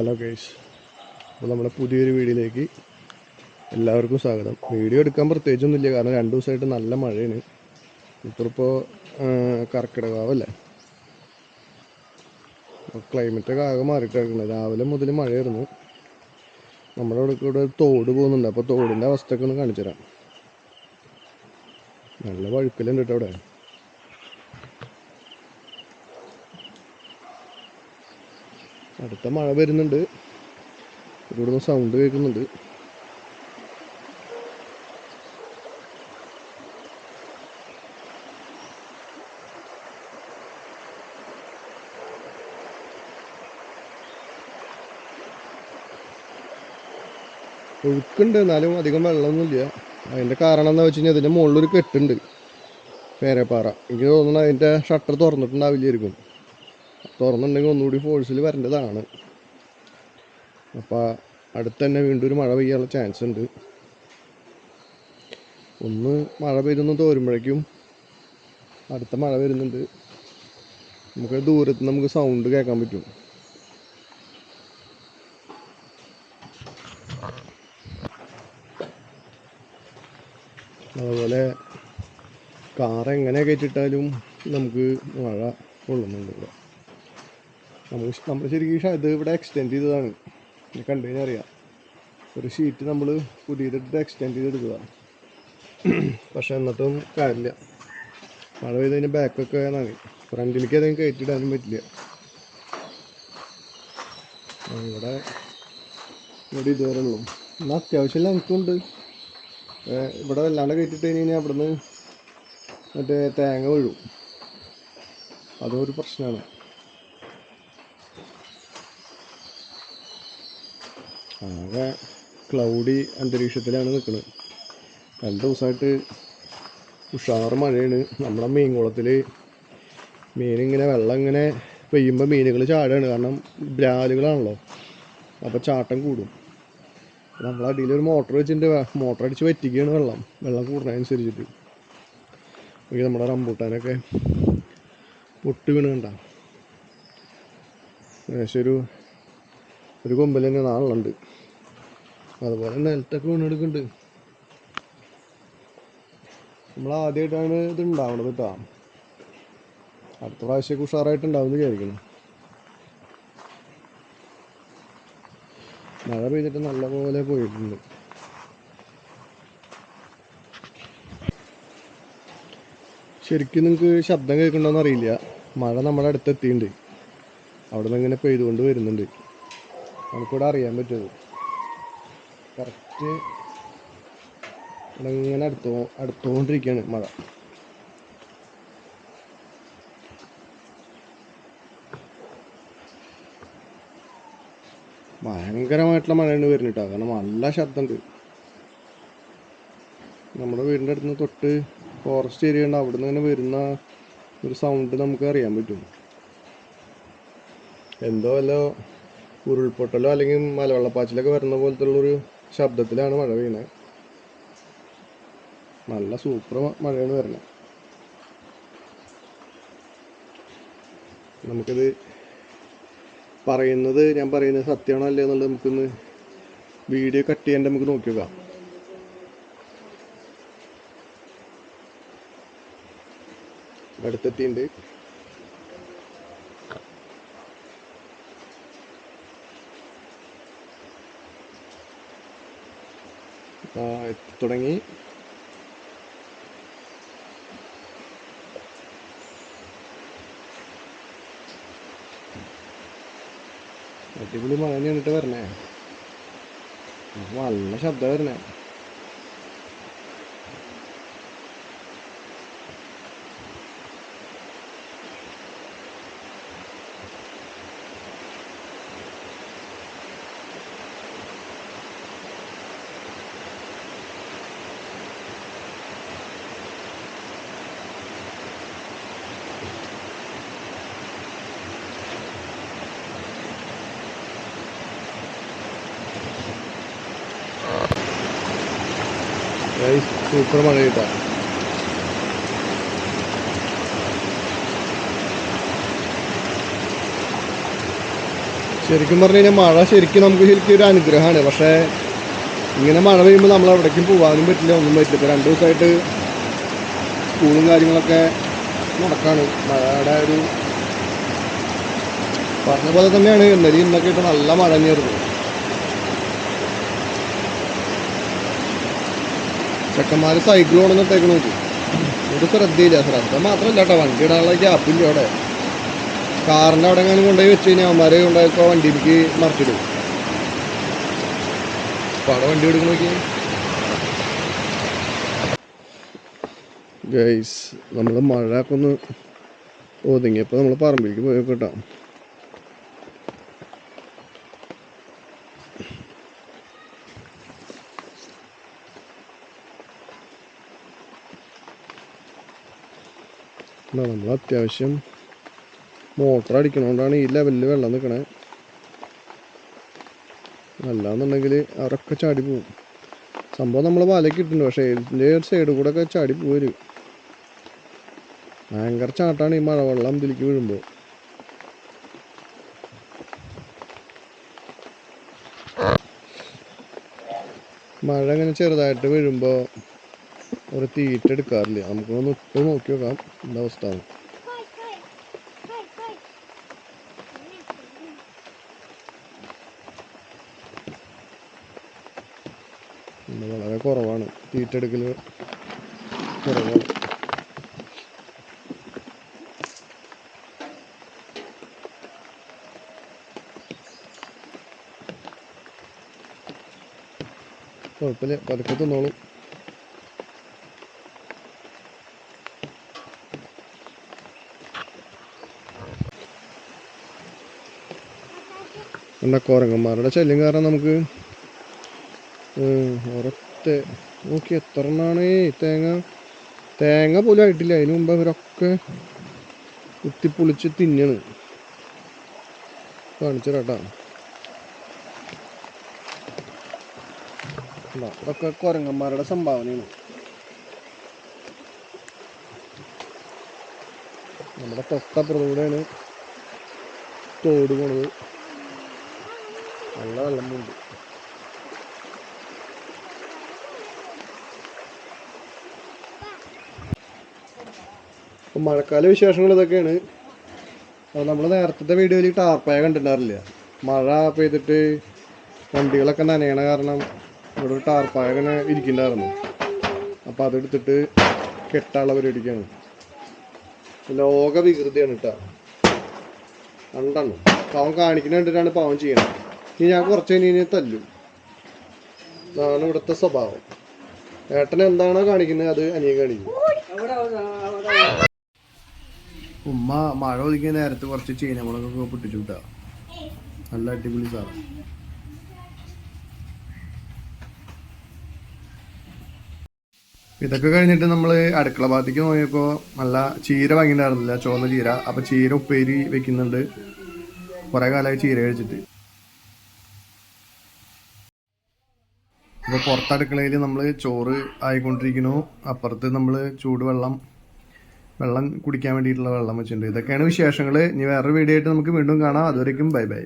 Hello guys അപ്പോൾ നമ്മുടെ പുതിയൊരു വീഡിയോയിലേക്ക് എല്ലാവർക്കും സ്വാഗതം. വീഡിയോ എടുക്കാൻ പ്രത്യേകിച്ചൊന്നുമില്ല കാരണം രണ്ട് ദിവസമായിട്ട് നല്ല മഴയാണ്. ഇപ്പോഴിപ്പോൾ കർക്കിടകാവല്ലേ ക്ലൈമറ്റൊക്കെ ആകെ മാറിയിട്ട് രാവിലെ മുതൽ മഴയായിരുന്നു. നമ്മുടെ ഇവിടെ കൂടെ തോട് പോകുന്നുണ്ട്. അപ്പോൾ തോടിന്റെ അവസ്ഥയൊക്കെ ഒന്ന് കാണിച്ചു തരാം നല്ല വഴുക്കലുണ്ട് കേട്ടോ അവിടെ. അടുത്ത മഴ വരുന്നുണ്ട്. ഇവിടുന്ന് സൗണ്ട് കേൾക്കുന്നുണ്ട്. ഒഴുക്കുണ്ട്. എന്നാലും അധികം വെള്ളമൊന്നുമില്ല. അതിന്റെ കാരണം എന്താ വെച്ച് കഴിഞ്ഞാൽ അതിന്റെ മുകളിലൊരു കെട്ടുണ്ട്. പേരപ്പാറ. എനിക്ക് തോന്നുന്നു അതിന്റെ ഷട്ടർ തുറന്നിട്ടുണ്ടാവില്ലായിരിക്കും. തുറന്നിട്ടുണ്ടെങ്കിൽ ഒന്നുകൂടി ഫോഴ്സിൽ വരേണ്ടതാണ്. അപ്പോൾ അടുത്ത് തന്നെ വീണ്ടും ഒരു മഴ പെയ്യാനുള്ള ചാൻസ് ഉണ്ട്. ഒന്ന് മഴ പെയ്തൊന്ന് തോരുമ്പോഴേക്കും അടുത്ത മഴ വരുന്നുണ്ട്. നമുക്ക് ദൂരത്ത് നമുക്ക് സൗണ്ട് കേൾക്കാൻ പറ്റും. അതുപോലെ കാർ എങ്ങനെ കയറ്റിട്ടാലും നമുക്ക് മഴ കൊള്ളുന്നുണ്ട് ഇവിടെ. നമുക്ക് നമ്മൾ ശരിക്കും ഇത് ഇവിടെ എക്സ്റ്റെൻഡ് ചെയ്തതാണ്. കണ്ടു കഴിഞ്ഞാൽ അറിയാം. ഒരു ഷീറ്റ് നമ്മൾ പുതിയതിട്ട് എക്സ്റ്റെൻഡ് ചെയ്തെടുക്കുകയാണ് പക്ഷെ എന്നിട്ടും കാര്യമില്ല. മഴ പെയ്ത് കഴിഞ്ഞാൽ ബാക്കൊക്കെ നനയും. ഫ്രണ്ടിലേക്ക് അധികം കയറ്റിയിടാനും പറ്റില്ല. ഇവിടെ ഇവിടെ ഇതുവരെ ഉള്ളൂ. എന്നാൽ അത്യാവശ്യം ലെങ്ത്തുണ്ട് ഇവിടെ വല്ലാണ്ട് കയറ്റിട്ട് കഴിഞ്ഞാൽ അവിടുന്ന് മറ്റേ തേങ്ങ വീഴും. അതും ഒരു പ്രശ്നമാണ്. ആകെ ക്ലൗഡി അന്തരീക്ഷത്തിലാണ് നിൽക്കുന്നത് രണ്ട് ദിവസമായിട്ട് ഉഷാറ് മഴയാണ്. നമ്മുടെ മീൻകുളത്തിൽ മീനിങ്ങനെ വെള്ളം ഇങ്ങനെ പെയ്യുമ്പോൾ മീനുകൾ ചാടുകയാണ് കാരണം ബ്രാലുകളാണല്ലോ അപ്പോൾ ചാട്ടം കൂടും. നമ്മൾ അടിയിൽ ഒരു മോട്ടർ വെച്ചിട്ടുണ്ട്. മോട്ടർ അടിച്ച് വറ്റിക്കുകയാണ് വെള്ളം. വെള്ളം കൂടുന്നതനുസരിച്ചിട്ട് ഈ നമ്മുടെ റംബൂട്ടാനൊക്കെ പൊട്ട് വീണ് കണ്ട? ഏകദേശം ഒരു ഒരു കൊമ്പിൽ തന്നെ നാളുണ്ട്. അതുപോലെ നിലത്തൊക്കെ വീണെടുക്കുന്നുണ്ട് നമ്മൾ ആദ്യമായിട്ടാണ് ഇത് ഉണ്ടാവണത് കേട്ടോ. അടുത്ത പ്രാവശ്യമൊക്കെ ഉഷാറായിട്ട് ഉണ്ടാവും എന്ന് വിചാരിക്കുന്നു. മഴ പെയ്തിട്ട് നല്ലപോലെ പോയിട്ടുണ്ട്. ശരിക്കും നിങ്ങൾക്ക് ശബ്ദം കേൾക്കണ്ടോന്ന് അറിയില്ല. മഴ നമ്മുടെ അടുത്ത് എത്തിയിട്ടുണ്ട് അവിടെ നിന്ന് ഇങ്ങനെ പെയ്തുകൊണ്ട് വരുന്നുണ്ട്. നമുക്കിവിടെ അറിയാൻ പറ്റുന്നു കറക്റ്റ് ഇങ്ങനെ അടുത്തോ അടുത്തുകൊണ്ടിരിക്കുകയാണ് മഴ. ഭയങ്കരമായിട്ടുള്ള മഴയാണ് വരുന്നത് കേട്ടോ കാരണം നല്ല ശബ്ദമുണ്ട്. നമ്മുടെ വീടിന്റെ അടുത്ത് തൊട്ട് ഫോറസ്റ്റ് ഏരിയ ഉണ്ട്. അവിടെ നിന്ന് ഇങ്ങനെ വരുന്ന ഒരു സൗണ്ട് നമുക്ക് അറിയാൻ പറ്റും. എന്തോ വല്ല ഉരുൾപൊട്ടലോ അല്ലെങ്കിൽ മലവെള്ളപ്പാച്ചിലൊക്കെ വരുന്ന പോലത്തെ ഉള്ളൊരു ശബ്ദത്തിലാണ് മഴ പെയ്യുന്നത്. നല്ല സൂപ്പർ മഴയാണ് വരുന്നത്. നമുക്കിത് പറയുന്നത് ഞാൻ പറയുന്നത് സത്യമാണോ അല്ലേ എന്നുള്ളത് നമുക്കൊന്ന് വീഡിയോ കട്ട് ചെയ്യാണ്ട് നമുക്ക് നോക്കി നോക്കാം. അടുത്തെത്തിയിട്ടുണ്ട്. തുടങ്ങി. അടിപൊളി മഴ തന്നെയാണ് വരണേ. നല്ല ശബ്ദം വരണേ സൂപ്പർ മഴ ശരിക്കും പറഞ്ഞു കഴിഞ്ഞാൽ മഴ ശരിക്കും നമുക്ക് ശരിക്കും ഒരു അനുഗ്രഹമാണ്. പക്ഷേ ഇങ്ങനെ മഴ പെയ്യുമ്പോൾ നമ്മൾ എവിടേക്കും പോകാനും പറ്റില്ല ഒന്നും പറ്റില്ല. ഇപ്പോൾ രണ്ട് ദിവസമായിട്ട് സ്കൂളും കാര്യങ്ങളൊക്കെ നടക്കാണ്. മഴയുടെ ഒരു പറഞ്ഞ പോലെ തന്നെയാണ്. എന്നാലും ഇന്നൊക്കെ ഇപ്പോൾ നല്ല മഴ തന്നെയായിരുന്നു. ചെക്കന്മാർ സൈക്കിൾ കൊണ്ടുവന്നിട്ടേക്ക് നോക്കി. ഒരു ശ്രദ്ധയില്ല ശ്രദ്ധ മാത്രമല്ല കേട്ടോ വണ്ടി ഇടാനുള്ള ഗ്യാപ്പില്ല അവിടെ. കാറിന്റെ അവിടെ എങ്ങനെ കൊണ്ടുപോയി വെച്ച് കഴിഞ്ഞാൽ അവന്മാരെ കൊണ്ടുപോയപ്പോൾ വണ്ടിയിലേക്ക് മറിച്ചിടും. അപ്പോൾ അവിടെ വണ്ടി എടുക്കണ നോക്കി ഗൈസ് നമ്മൾ ഒക്കെ ഒന്ന് ഒതുങ്ങിയപ്പോൾ നമ്മൾ പറമ്പിലേക്ക് പോയി കേട്ടോ നമ്മൾ അത്യാവശ്യം മോട്ടർ അടിക്കണോണ്ടാണ് ഈ ലെവലിൽ വെള്ളം നിൽക്കണേ അല്ലാന്നുണ്ടെങ്കിൽ അവരൊക്കെ ചാടി പോവും. സംഭവം നമ്മൾ വലയ്ക്ക് ഇട്ടിട്ടുണ്ട് പക്ഷേ ഇതിന്റെ സൈഡ് കൂടെ ഒക്കെ ചാടി പോരും ഭയങ്കര ചാട്ടാണ് ഈ മഴവെള്ളം ഇതിലേക്ക് വീഴുമ്പോൾ മഴ ഇങ്ങനെ ചെറുതായിട്ട് വീഴുമ്പോൾ ഒരു തീറ്റ എടുക്കാറില്ല. നമുക്കൊന്ന് ഇട്ട് നോക്കി നോക്കാം. എന്താ അവസ്ഥ? വളരെ കുറവാണ്. തീറ്റ എടുക്കൽ കുറവാണ്. കുഴപ്പമില്ല. പതുക്കെ തിന്നോളൂ. എന്താ കുരങ്ങന്മാരുടെ ശല്യം കാരണം നമുക്ക് ഒരൊത്തെ നോക്കി എത്ര എണ്ണാണ് തേങ്ങ? തേങ്ങ പോലും ആയിട്ടില്ല. അതിന് മുമ്പ് ഇവരൊക്കെ കുത്തിപ്പൊളിച്ച് തിന്നണ്. കാണിച്ചു കേട്ടാ അതൊക്കെ കുരങ്ങന്മാരുടെ സംഭാവനയാണ്. നമ്മുടെ തൊട്ടപ്പുറത്തൂടെയാണ് തോട് പോണത്. നല്ല വെള്ളമുണ്ട് അപ്പം മഴക്കാല വിശേഷങ്ങൾ ഇതൊക്കെയാണ്. നമ്മൾ നേരത്തെ വീഡിയോയിൽ ടാർപ്പായ കണ്ടിട്ടുണ്ടാറില്ല മഴ പെയ്തിട്ട് വണ്ടികളൊക്കെ നനയണ കാരണം ഇവിടെ ഒരു ടാർപ്പായ ഇങ്ങനെ ഇരിക്കുന്നുണ്ടായിരുന്നു. അപ്പോൾ അതെടുത്തിട്ട് കെട്ടാനുള്ള പരിപാടിക്കാണ്. ലോക വികൃതിയാണ് കേട്ടോ. രണ്ടെണ്ണം പാവം കാണിക്കുന്ന കണ്ടിട്ടാണ് പാവം ചെയ്യണത്. ഇനി ഞാൻ കുറച്ച് കഴിഞ്ഞ് തല്ലും. അതാണ് ഇവിടുത്തെ സ്വഭാവം. ഏട്ടൻ എന്താണോ കാണിക്കുന്നത് അത് അനിയൻ കാണിക്കും. ഉമ്മ മഴ ഒതുക്കിയ നേരത്തെ കുറച്ച് ചീനമുളകൊക്കെ പൊട്ടിച്ചു വിട്ടാ. നല്ല അടിപൊളി സാധനം. ഇതൊക്കെ കഴിഞ്ഞിട്ട് നമ്മൾ അടുക്കള ഭാഗത്തേക്ക് നോക്കിയപ്പോൾ നല്ല ചീര വാങ്ങിയിട്ടുണ്ടായിരുന്നില്ല ചുവന്ന ചീര. അപ്പം ചീര ഉപ്പേരി വെക്കുന്നുണ്ട്. കുറേ കാലമായി ചീര കഴിച്ചിട്ട്. അപ്പോൾ പുറത്തടുക്കളയിൽ നമ്മൾ ചോറ് ആയിക്കൊണ്ടിരിക്കുന്നു. അപ്പുറത്ത് നമ്മൾ ചൂടുവെള്ളം വെള്ളം കുടിക്കാൻ വേണ്ടിയിട്ടുള്ള വെള്ളം വെച്ചിട്ടുണ്ട്. ഇതൊക്കെയാണ് വിശേഷങ്ങൾ ഇനി വേറൊരു വീഡിയോ ആയിട്ട് നമുക്ക് വീണ്ടും കാണാം. അതുവരേക്കും ബൈ ബൈ.